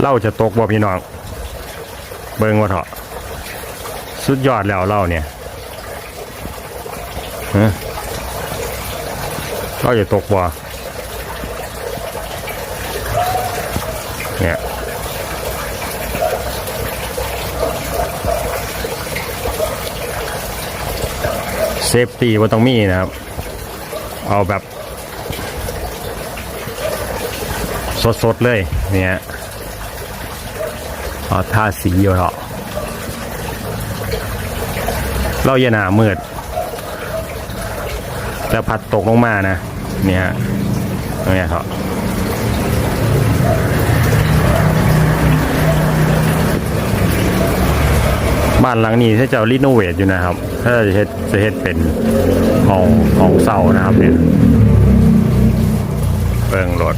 เล่าจะตกบ่พี่น้อง เบิ่งว่าเถอะสุดยอดแล้วเล่าเนี่ยเล่าจะตกบ่เนี่ยเซฟตี้ว่าต้องมีนะครับ เอาแบบ สดๆเลยเนี่ย เอท่าสีอยู่เหรอเราอย่าหนามืดแต่พัดตกลงมานะ เนี่ยเนี่ยครับบ้านหลังนี้ถ้าจะรีโนเวทอยู่นะครับ ถ้าจะเฮ็ดจะเฮ็ดเป็นของของเสานะครับเนี่ยเบิ่งรถ